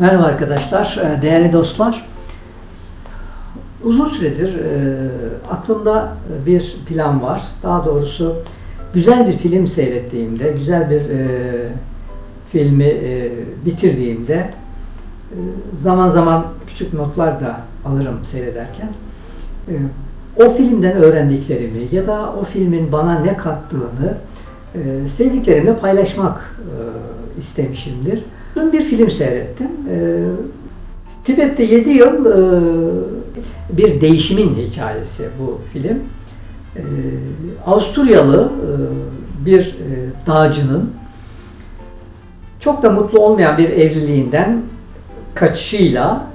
Merhaba arkadaşlar, e, değerli dostlar. Uzun süredir e, aklımda bir plan var. Daha doğrusu güzel bir film seyrettiğimde, güzel bir e, filmi e, bitirdiğimde e, zaman zaman küçük notlar da alırım seyrederken. E, o filmden öğrendiklerimi ya da o filmin bana ne kattığını e, sevdiklerimle paylaşmak e, istemişimdir. Dün bir film seyrettim. E, Tibet'te 7 yıl e, bir değişimin hikayesi bu film. E, Avusturyalı e, bir e, dağcının çok da mutlu olmayan bir evliliğinden kaçışıyla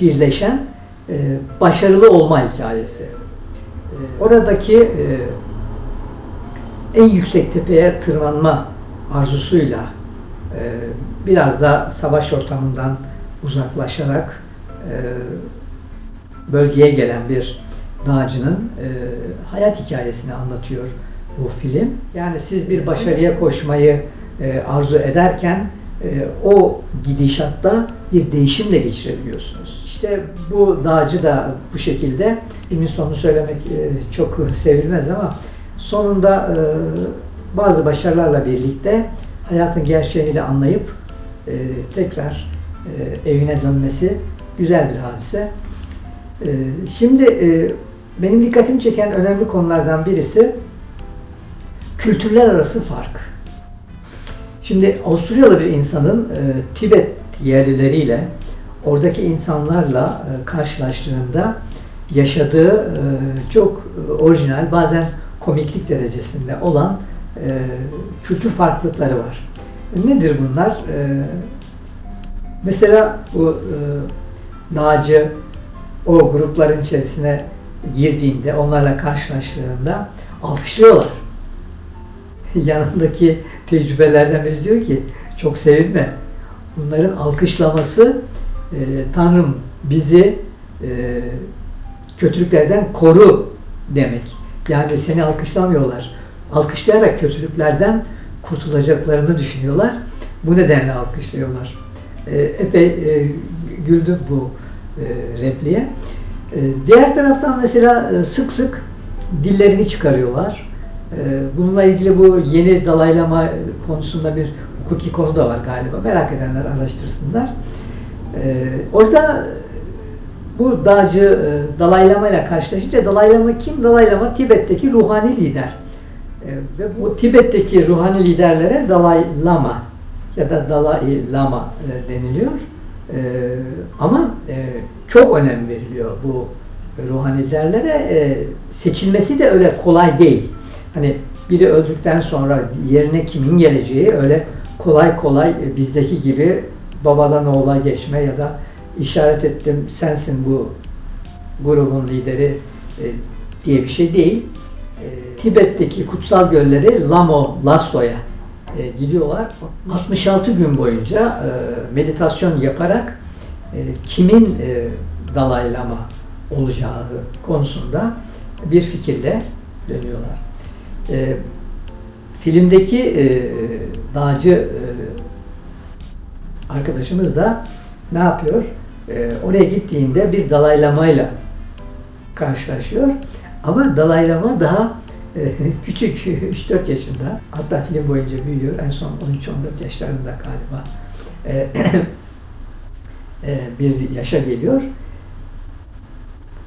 birleşen başarılı olma hikayesi. Oradaki en yüksek tepeye tırmanma arzusuyla biraz da savaş ortamından uzaklaşarak e, bölgeye gelen bir dağcının e, hayat hikayesini anlatıyor bu film. Yani siz bir başarıya koşmayı e, arzu ederken e, o gidişatta bir değişim de geçirebiliyorsunuz. İşte bu dağcı da bu şekilde, filmin sonunu söylemek e, çok sevilmez ama sonunda e, bazı başarılarla birlikte hayatın gerçeğini de anlayıp e, tekrar e, evine dönmesi güzel bir hadise. E, şimdi e, benim dikkatimi çeken önemli konulardan birisi kültürler arası fark. Şimdi Avusturyalı bir insanın e, Tibet yerlileriyle oradaki insanlarla e, karşılaştığında yaşadığı e, çok orijinal bazen komiklik derecesinde olan e, kültür farklılıkları var. Nedir bunlar? E, mesela bu e, dağcı o grupların içerisine girdiğinde, onlarla karşılaştığında alkışlıyorlar. Yanındaki tecrübelerden birisi diyor ki, çok sevinme. Bunların alkışlaması, e, Tanrım bizi e, kötülüklerden koru demek. Yani seni alkışlamıyorlar. Alkışlayarak kötülüklerden kurtulacaklarını düşünüyorlar. Bu nedenle alkışlıyorlar. E, epey e, güldüm bu e, repliğe. E, diğer taraftan mesela e, sık sık dillerini çıkarıyorlar. E, bununla ilgili bu yeni dalaylama konusunda bir hukuki konu da var galiba. Merak edenler araştırsınlar. Orada bu dağcı e, Dalai Lama ile karşılaşınca Dalai Lama kim? Dalai Lama Tibet'teki ruhani lider. E, ve bu Tibet'teki ruhani liderlere Dalai Lama ya da Dalai Lama e, deniliyor. E, ama çok önem veriliyor bu ruhani liderlere. Seçilmesi de öyle kolay değil. Hani biri öldükten sonra yerine kimin geleceği öyle kolay kolay bizdeki gibi babadan oğula geçme ya da işaret ettim sensin bu grubun lideri diye bir şey değil. E, Tibet'teki kutsal gölleri Lamo Lasto'ya e, gidiyorlar. 66 gün boyunca e, meditasyon yaparak e, kimin e, Dalai Lama olacağı konusunda bir fikirle dönüyorlar. E, filmdeki e, dağcı e, arkadaşımız da ne yapıyor? E, oraya gittiğinde bir Dalai Lama ile karşılaşıyor. Ama Dalai Lama daha e, küçük, 3-4 yaşında. Hatta film boyunca büyüyor. En son 13-14 yaşlarında galiba e, e, bir yaşa geliyor.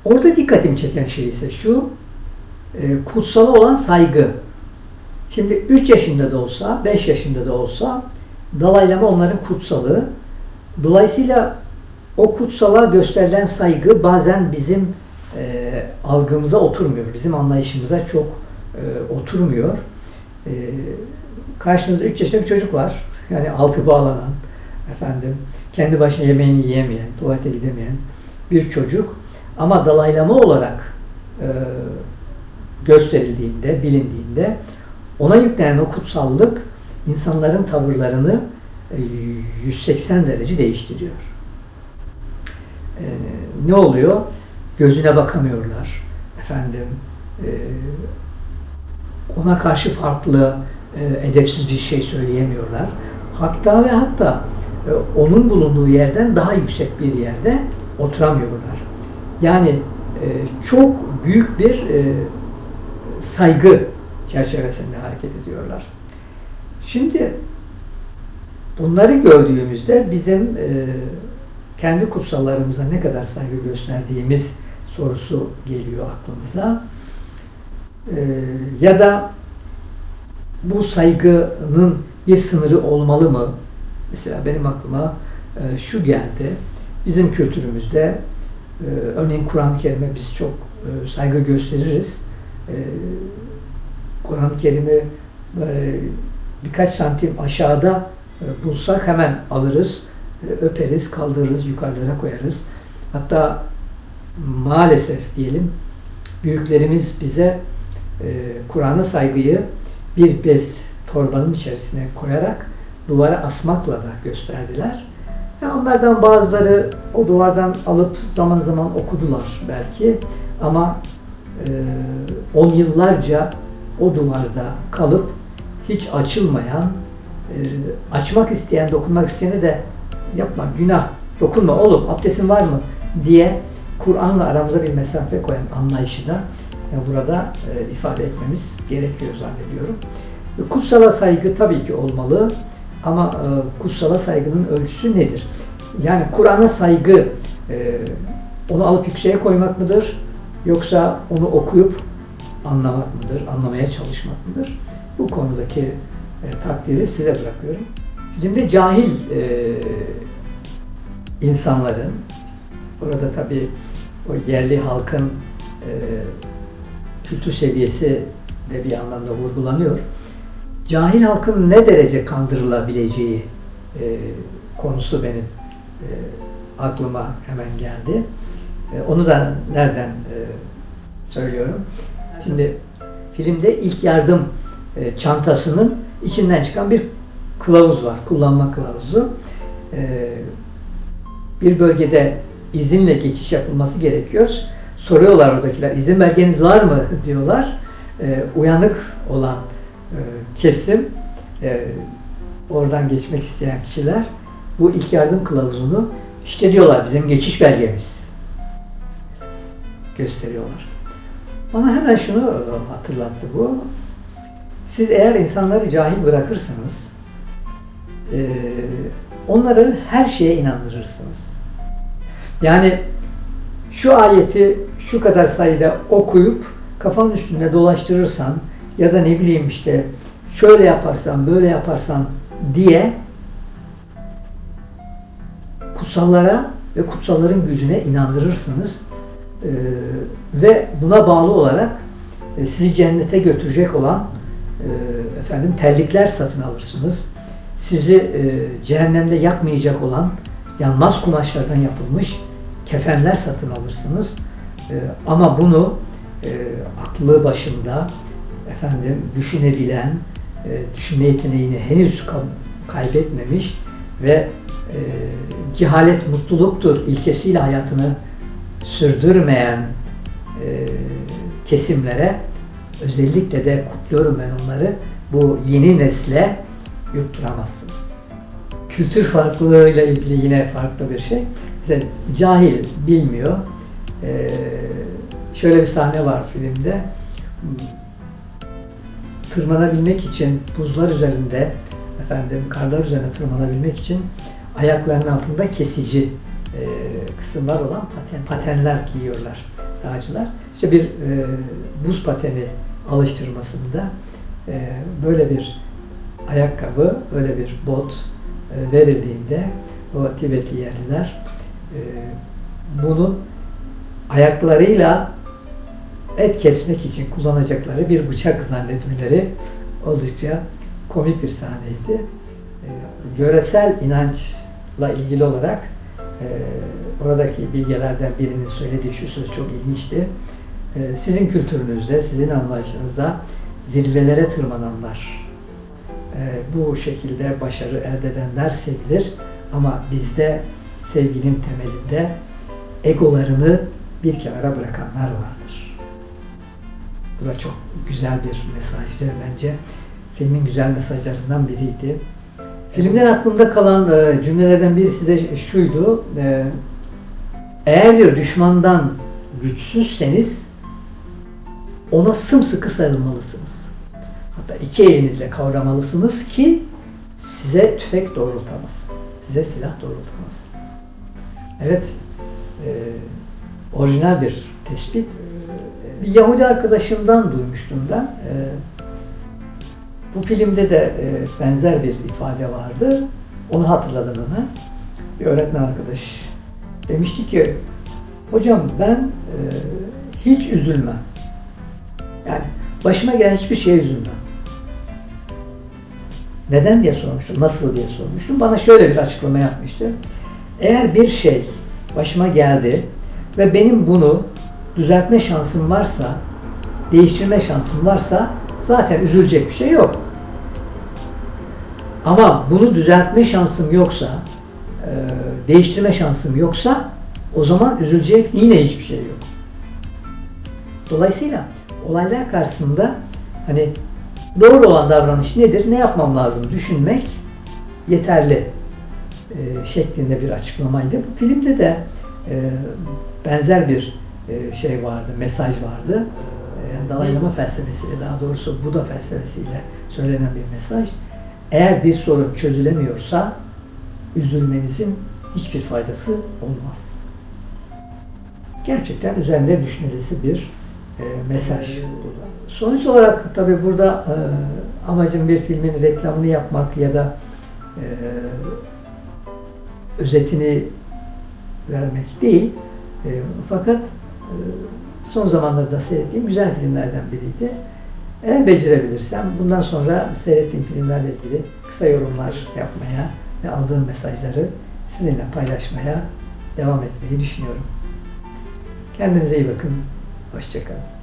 Orada dikkatimi çeken şey ise şu, kutsala olan saygı. Şimdi 3 yaşında da olsa, 5 yaşında da olsa Dalai Lama onların kutsalı. Dolayısıyla o kutsala gösterilen saygı bazen bizim e, algımıza oturmuyor. Bizim anlayışımıza çok e, oturmuyor. E, karşınızda 3 yaşında bir çocuk var. Yani altı bağlanan, efendim, kendi başına yemeğini yiyemeyen, tuvalete gidemeyen bir çocuk. Ama Dalai Lama olarak e, gösterildiğinde, bilindiğinde ona yüklenen o kutsallık insanların tavırlarını 180 derece değiştiriyor. Ee, ne oluyor? Gözüne bakamıyorlar. Efendim, e, ona karşı farklı, e, edepsiz bir şey söyleyemiyorlar. Hatta ve hatta e, onun bulunduğu yerden daha yüksek bir yerde oturamıyorlar. Yani e, çok büyük bir e, saygı çerçevesinde hareket ediyorlar. Şimdi bunları gördüğümüzde bizim e, kendi kutsallarımıza ne kadar saygı gösterdiğimiz sorusu geliyor aklımıza. E, ya da bu saygının bir sınırı olmalı mı? Mesela benim aklıma e, şu geldi. Bizim kültürümüzde e, örneğin Kur'an-ı Kerim'e biz çok e, saygı gösteririz. E, Kur'an-ı Kerim'i böyle birkaç santim aşağıda e, bulsak hemen alırız, e, öperiz, kaldırırız, yukarılara koyarız. Hatta maalesef diyelim büyüklerimiz bize e, Kur'an'a saygıyı bir bez torbanın içerisine koyarak duvara asmakla da gösterdiler. Ya onlardan bazıları o duvardan alıp zaman zaman okudular belki ama e, on yıllarca o duvarda kalıp hiç açılmayan, e, açmak isteyen, dokunmak isteyene de yapma, günah, dokunma oğlum, abdestin var mı diye Kur'an'la aramıza bir mesafe koyan anlayışı da e, burada e, ifade etmemiz gerekiyor zannediyorum. E, Kutsala saygı tabii ki olmalı ama kutsala saygının ölçüsü nedir? Yani Kur'an'a saygı onu alıp yükseğe koymak mıdır? Yoksa onu okuyup anlamak mıdır? Anlamaya çalışmak mıdır? Bu konudaki takdiri size bırakıyorum. Şimdi cahil insanların, burada tabii o yerli halkın e, kültür seviyesi de bir anlamda vurgulanıyor. Cahil halkın ne derece kandırılabileceği e, konusu benim e, aklıma hemen geldi. E, onu da nereden e, söylüyorum? Şimdi filmde ilk yardım e, çantasının içinden çıkan bir kılavuz var, kullanma kılavuzu. E, bir bölgede izinle geçiş yapılması gerekiyor. Soruyorlar oradakiler, izin belgeniz var mı diyorlar. E, uyanık olan e, kesim, e, oradan geçmek isteyen kişiler bu ilk yardım kılavuzunu işte diyorlar bizim geçiş belgemiz gösteriyorlar. Bana hemen şunu hatırlattı bu. Siz eğer insanları cahil bırakırsanız e, onları her şeye inandırırsınız. Yani şu ayeti şu kadar sayıda okuyup kafanın üstünde dolaştırırsan ya da ne bileyim işte şöyle yaparsan böyle yaparsan diye kutsallara ve kutsalların gücüne inandırırsınız. Ee, ve buna bağlı olarak e, sizi cennete götürecek olan e, efendim terlikler satın alırsınız. Sizi e, cehennemde yakmayacak olan yanmaz kumaşlardan yapılmış kefenler satın alırsınız. E, ama bunu e, aklı başında efendim düşünebilen, e, düşünme yeteneğini henüz kaybetmemiş ve e, cehalet mutluluktur ilkesiyle hayatını sürdürmeyen e, kesimlere özellikle de kutluyorum ben onları bu yeni nesle yutturamazsınız. Kültür farklılığıyla ilgili yine farklı bir şey. Mesela cahil bilmiyor. Ee, şöyle bir sahne var filmde. Tırmanabilmek için buzlar üzerinde efendim karlar üzerine tırmanabilmek için ayaklarının altında kesici e, kısımlar olan paten, patenler giyiyorlar dağcılar. İşte bir e, buz pateni alıştırmasında e, böyle bir ayakkabı, böyle bir bot e, verildiğinde o Tibetli yerliler e, bunun ayaklarıyla et kesmek için kullanacakları bir bıçak zannetmeleri oldukça komik bir sahneydi. E, yöresel inançla ilgili olarak e, oradaki bilgelerden birinin söylediği şu söz çok ilginçti. Sizin kültürünüzde, sizin anlayışınızda zirvelere tırmananlar, bu şekilde başarı elde edenler sevilir ama bizde sevginin temelinde egolarını bir kenara bırakanlar vardır. Bu da çok güzel bir mesajdı bence. Filmin güzel mesajlarından biriydi. Filmden aklımda kalan e, cümlelerden birisi de şuydu. e, eğer diyor düşmandan güçsüzseniz ona sımsıkı sarılmalısınız. Hatta iki elinizle kavramalısınız ki size tüfek doğrultamaz. Size silah doğrultamaz. Evet, e, orijinal bir tespit. Bir Yahudi arkadaşımdan duymuştum ben. E, bu filmde de e, benzer bir ifade vardı. Onu hatırladım hemen. Bir öğretmen arkadaş demişti ki, hocam ben e, hiç üzülmem. Yani başıma gelen hiçbir şeye üzülmem. Neden diye sormuştum, nasıl diye sormuştum. Bana şöyle bir açıklama yapmıştı. Eğer bir şey başıma geldi ve benim bunu düzeltme şansım varsa, değiştirme şansım varsa zaten üzülecek bir şey yok. Ama bunu düzeltme şansım yoksa, e, değiştirme şansım yoksa o zaman üzülecek yine hiçbir şey yok. Dolayısıyla olaylar karşısında hani doğru olan davranış nedir, ne yapmam lazım düşünmek yeterli e, şeklinde bir açıklamaydı. Bu filmde de e, benzer bir e, şey vardı, mesaj vardı. E, Dalai Lama felsefesiyle, daha doğrusu Buda felsefesiyle söylenen bir mesaj. Eğer bir sorun çözülemiyorsa üzülmenizin hiçbir faydası olmaz. Gerçekten üzerinde düşünülesi bir e, mesaj. Sonuç olarak tabii burada e, amacım bir filmin reklamını yapmak ya da e, özetini vermek değil. E, fakat e, son zamanlarda seyrettiğim güzel filmlerden biriydi. Eğer becerebilirsem bundan sonra seyrettiğim filmlerle ilgili kısa yorumlar yapmaya ve aldığım mesajları sizinle paylaşmaya devam etmeyi düşünüyorum. Kendinize iyi bakın. Hoşçakalın.